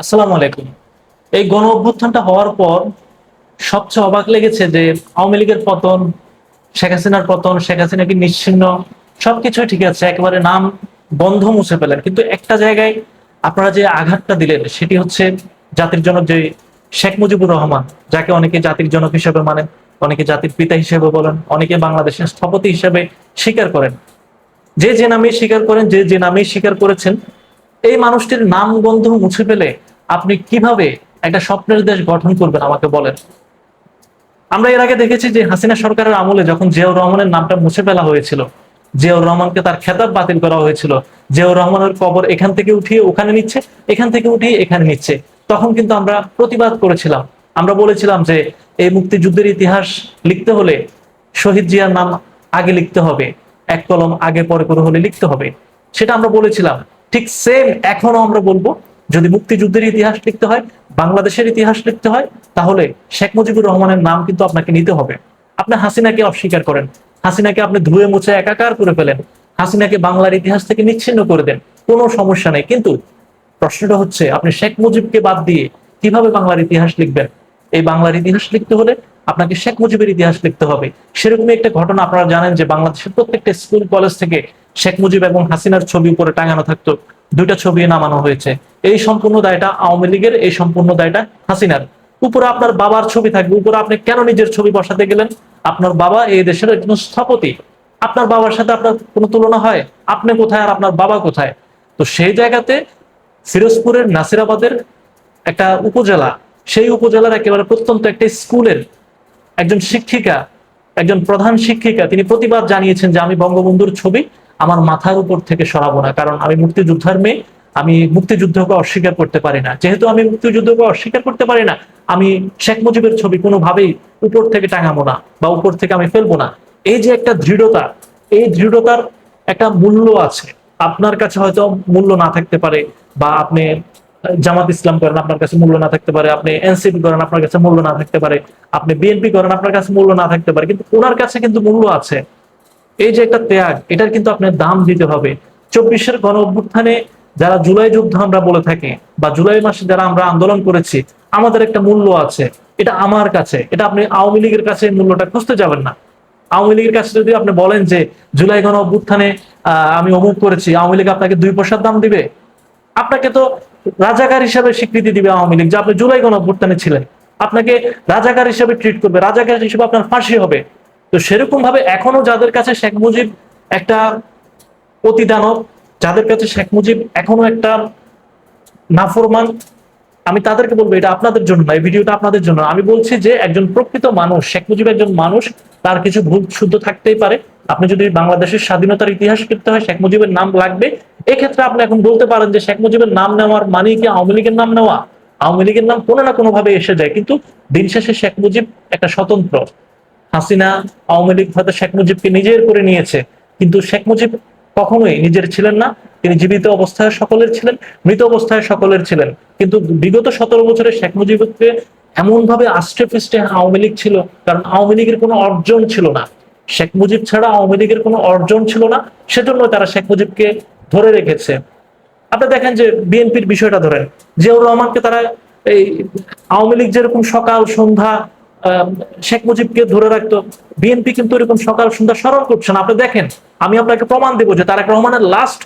আসসালামু আলাইকুম। এই গণ অভ্যুত্থানটা হওয়ার পর সবচেয়ে অবাক লেগেছে যে আওয়ামী লীগের পতন, শেখ হাসিনার পতন, শেখ হাসিনাকে নিশ্চিন্ন? সবকিছু ঠিক আছে, একেবারে নাম বন্ধ মুছে ফেলেন। কিন্তু একটা জায়গায় আপনারা যে আঘাতটা দিলেন, সেটি হচ্ছে জাতির জনক যে শেখ মুজিবুর রহমান, যাকে অনেকে জাতির জনক হিসেবে মানেন, অনেকে জাতির পিতা হিসেবে বলেন, অনেকে বাংলাদেশের স্থপতি হিসেবে স্বীকার করেন। যে যে নামে স্বীকার করেন, যে যে নামে স্বীকার করেছেন এই মানুষটির নাম গন্ধ মুছে ফেলে আপনি কীভাবে একটা স্বপ্নের দেশ গঠন করবেন আমাকে বলেন। আমরা এর আগে দেখেছি যে হাসিনা সরকারের আমলে যখন জিয়াউর রহমানের নামটা মুছে ফেলা হয়েছিল, জিয়াউর রহমানকে তার খেতাব বাতিল করা হয়েছিল। জিয়াউর রহমানের কবর এখান থেকে উঠিয়ে ওখানে নিচ্ছে, এখান থেকে উঠিয়ে এখানে নিচ্ছে। তখন কিন্তু আমরা প্রতিবাদ করেছিলাম। আমরা বলেছিলাম যে এই মুক্তিযুদ্ধের ইতিহাস লিখতে হলে শহীদ জিয়ার নাম আগে লিখতে হবে, এক কলম আগে পরে করে হলে লিখতে হবে। সেটা আমরা বলেছিলাম। ঠিক সেম এখনও আমরা বলব, যদি মুক্তিযুদ্ধের ইতিহাস লিখতে হয়, বাংলাদেশের ইতিহাস লিখতে হয়, তাহলে শেখ মুজিবুর রহমানের নাম কিন্তু আপনাকে নিতে হবে। আপনি হাসিনাকে অস্বীকার করেন, হাসিনাকে আপনি ধুয়ে মুছে একাকার করে ফেলেন, হাসিনাকে বাংলার ইতিহাস থেকে নিচ্ছিন্ন করে দেন, কোনো সমস্যা নেই। কিন্তু প্রশ্নটা হচ্ছে, আপনি শেখ মুজিবকে বাদ দিয়ে কীভাবে বাংলার ইতিহাস লিখবেন? এই বাংলার ইতিহাস লিখতে হলে আপনাকে শেখ মুজিবের ইতিহাস লিখতে হবে। সেরকমই একটা ঘটনা আপনারা জানেন যে বাংলাদেশের প্রত্যেকটা স্কুল, কলেজ থেকে শেখ মুজিব এবং হাসিনার ছবি উপরে টাঙানো থাকতো। দুইটা ছবি নামানো হয়েছে। এই সম্পূর্ণ দায়টা আওয়ামী লীগের, এই সম্পূর্ণ দায়টা হাসিনার। উপরে আপনার বাবার ছবি থাকবে। উপরে আপনি কেন নিজের ছবি বসাতে গেলেন? আপনার বাবা এই দেশের একজন স্থপতি। আপনার বাবার সাথে আপনার কোনো তুলনা হয়? আপনি কোথায় আর আপনার বাবা কোথায়? তো সেই জায়গাতে ফিরোজপুরের নাসিরাবাদের একটা উপজেলা সেই উপজেলার একেবারে প্রত্যন্ত একটা স্কুলের একজন শিক্ষিকা, একজন প্রধান শিক্ষিকা, তিনি প্রতিবাদ জানিয়েছেন যে আমি বঙ্গবন্ধুর ছবি আমার মাথার উপর থেকে সরাবো না, কারণ আমি মুক্তিযোদ্ধার মেয়ে, আমি মুক্তিযুদ্ধকে অস্বীকার করতে পারি না। যেহেতু আমি মুক্তিযুদ্ধকে অস্বীকার করতে পারি না, আমি শেখ মুজিবের ছবি কোনোভাবেই উপর থেকে টাঙাবো না বা উপর থেকে আমি ফেলব না। এই যে একটা দৃঢ়তা, এই দৃঢ়তার একটা মূল্য আছে। আপনার কাছে হয়তো মূল্য না থাকতে পারে বা আপনি জামাত ইসলাম করেন, আপনার কাছে মূল্য না থাকতে পারে। আপনি এনসিপি করেন, আপনার কাছে মূল্য না থাকতে পারে। আপনি বিএনপি করেন, আপনার কাছে মূল্য না থাকতে পারে। কিন্তু ওনার কাছে কিন্তু মূল্য আছে। এই যে একটা ত্যাগ, এটার কিন্তু আপনার দাম দিতে হবে। চব্বিশের গণ অভ্যুত্থানে যারা জুলাই যুদ্ধ আমরা বলে থাকি, বা জুলাই মাসে যারা আমরা আন্দোলন করেছি, আমাদের একটা মূল্য আছে। এটা আমার কাছে। এটা আপনি আওয়ামী লীগের কাছে মূল্যটা খুঁজতে যাবেন না। আওয়ামী লীগের কাছে যদি আপনি বলেন যে, জুলাই গণ অভ্যুত্থানে আমি অমুক করেছি, আওয়ামী লীগ আপনাকে দুই পয়সার দাম দিবে? আপনাকে তো রাজাকার হিসাবে স্বীকৃতি দিবে আওয়ামী লীগ, যে আপনি জুলাই গণ অভ্যুত্থানে ছিলেন। আপনাকে রাজাকার হিসাবে ট্রিট করবে, রাজাকার হিসেবে আপনার ফাঁসি হবে। তো সেরকম ভাবে এখনও যাদের কাছে শেখ মুজিব একটা প্রতিদানক যাদের কাছে শেখ মুজিব এখনও একটা নাফরমান, আমি তাদেরকে বলব, এটা আপনাদের জন্য না, এই ভিডিওটা আপনাদের জন্য আমি বলছি যে একজন প্রকৃত মানুষ, শেখ মুজিব একজন মানুষ, তার কিছু ভুল শুদ্ধ থাকতেই পারে। আপনি যদি বাংলাদেশের স্বাধীনতার ইতিহাস করতে হয়, শেখ মুজিবের নাম লাগবে এক্ষেত্রে আপনি এখন বলতে পারেন যে শেখ মুজিবের নাম নেওয়ার মানে কি আওয়ামী লীগের নাম নেওয়া? আওয়ামী লীগের নাম কোনো না কোনো ভাবে এসে যায়। কিন্তু দিন শেষে শেখ মুজিব একটা স্বতন্ত্র। হাসিনা আওয়ামী লীগ হয়তো শেখ মুজিবকে নিজের করে নিয়েছে। কিন্তু শেখ মুজিব কখনোই নিজের ছিলেন না। তিনি জীবিত অবস্থায় সকলের ছিলেন, মৃত অবস্থায় সকলের ছিলেন। কিন্তু বিগত সতেরো বছরে শেখ মুজিবকে এমন ভাবে আষ্টে পৃষ্ঠে আওয়ামী লীগ ছিল, কারণ আওয়ামী লীগের কোনো অর্জন ছিল না। শেখ মুজিব ছাড়া আওয়ামী লীগের কোনো অর্জন ছিল না। সেজন্য তারা শেখ মুজিবকে ধরে রেখেছে। আপনি দেখেন যে বিএনপির বিষয়টা ধরেন, জিয়াউর রহমানকে তারা এই আওয়ামী লীগ যেরকম সকাল সন্ধ্যা শেখ মুজিবকে ধরে রাখতো, বিএনপি কিন্তু এরকম সকাল সন্ধ্যা স্মরণ করছে না। আপনি দেখেন, আমি আপনাকে প্রমাণ দেবো যে তারেক রহমানের লাস্ট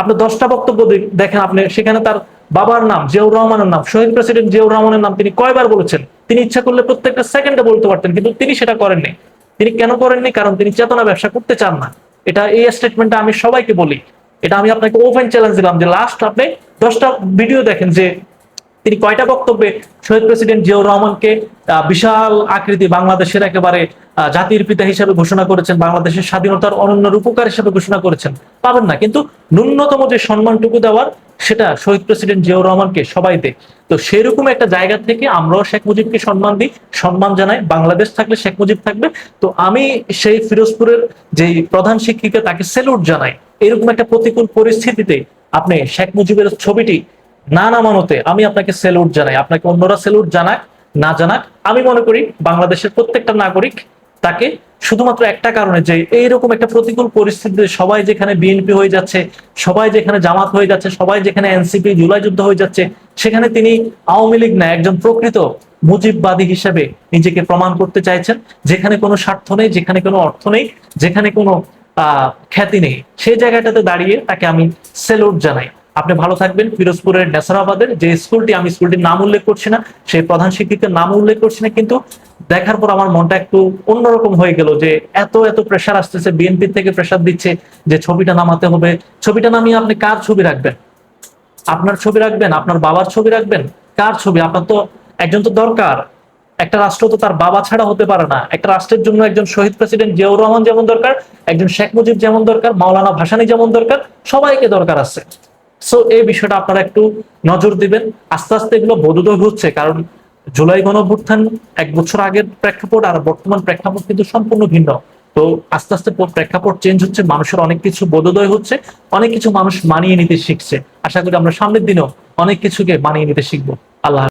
আপনি দশটা বক্তব্য দেখেন আপনি, সেখানে তার বাবার নাম, জিয়াউর রহমানের নাম, শহীদ প্রেসিডেন্ট জিয়াউর রহমানের নাম তিনি কয়বার বলেছেন? তিনি ইচ্ছা করলে প্রত্যেকটা সেকেন্ডে বলতে পারতেন, কিন্তু তিনি সেটা করেননি। তিনি কেন করেননি? কারণ তিনি চেতনা ব্যবসা করতে চান না। এটা এই স্টেটমেন্টটা আমি সবাইকে বলি। এটা আমি আপনাকে ওপেন চ্যালেঞ্জ দিলাম যে লাস্ট আপনি দশটা ভিডিও দেখেন যে তিনি কয়টা বক্তব্যে শহীদ প্রেসিডেন্ট জিয়াউর রহমানকে বিশাল আকৃতি বাংলাদেশের একেবারে জাতির পিতা হিসেবে ঘোষণা করেছেন, বাংলাদেশের স্বাধীনতার অনন্য রূপকার হিসেবে ঘোষণা করেছেন। পাবেন না। কিন্তু ন্যূনতম যে সম্মানটুকু দেওয়ার, সেটা শহীদ প্রেসিডেন্ট জিয়াউর রহমানকে সবাই দেয়। তো সেরকম একটা জায়গা থেকে আমরাও শেখ মুজিবকে সম্মান দিই, সম্মান জানাই। বাংলাদেশ থাকলে শেখ মুজিব থাকবে। তো আমি সেই ফিরোজপুরের যে প্রধান শিক্ষিকা, তাকে সেলুট জানাই। এরকম একটা প্রতিকূল পরিস্থিতিতে আপনি শেখ মুজিবের ছবিটি না নামানোতে আমি আপনাকে সেলুট জানাই। আপনাকে অন্যরা সেলুট জানাক, না জানাক, আমি মনে করি বাংলাদেশের প্রত্যেকটা নাগরিক তাকে শুধুমাত্র একটা কারণে যে এইরকম একটা প্রতিকূল পরিস্থিতিতে সবাই যেখানে বিএনপি হয়ে যাচ্ছে, সবাই যেখানে জামাত হয়ে যাচ্ছে, সবাই যেখানে এনসিপি জুলাই যুদ্ধ হয়ে যাচ্ছে, সেখানে তিনি আওয়ামী লীগ না, একজন প্রকৃত মুজিববাদী হিসেবে নিজেকে প্রমাণ করতে চাইছেন। যেখানে কোনো স্বার্থ নেই, যেখানে কোনো অর্থ নেই, যেখানে কোনো খ্যাতি নেই। সেই জায়গাটাতে দাঁড়িয়ে তাকে আমি সেলুট জানাই। আপনি ভালো থাকবেন। ফিরোজপুরের নেসারাবাদের যে স্কুলটি, আমি স্কুলটির নাম উল্লেখ করছি না, সেই প্রধান শিক্ষকের নাম উল্লেখ করছি না, কিন্তু দেখার পর আমার মনটা একটু অন্যরকম হয়ে গেল যে এত এত প্রেশার আসতেছে বিএনপি থেকে প্রেশার দিচ্ছে যে ছবিটা নামাতে হবে। ছবিটা নামিয়ে আপনি কার ছবি রাখবেন? আপনার ছবি রাখবেন? আপনার বাবার ছবি রাখবেন? কার ছবি? আপনার তো একজন তো দরকার। একটা রাষ্ট্র তো তার বাবা ছাড়া হতে পারে না। একটা রাষ্ট্রের জন্য একজন শহীদ প্রেসিডেন্ট জিয়াউর রহমান যেমন দরকার, একজন শেখ মুজিব যেমন দরকার, মাওলানা ভাসানী যেমন দরকার, সবাইকে দরকার আছে। সো এই বিষয়টা আপনারা একটু নজর দিবেন। আস্তে আস্তে এগুলো বোধোদয় হচ্ছে, কারণ জুলাই গণঅভ্যুত্থান এক বছর আগের প্রেক্ষাপট আর বর্তমান প্রেক্ষাপট কিন্তু সম্পূর্ণ ভিন্ন। তো আস্তে আস্তে প্রেক্ষাপট চেঞ্জ হচ্ছে, মানুষের অনেক কিছু বোধোদয় হচ্ছে, অনেক কিছু মানুষ মানিয়ে নিতে শিখছে। আশা করি আমরা সামনের দিনেও অনেক কিছুকে মানিয়ে নিতে শিখব। আল্লাহ।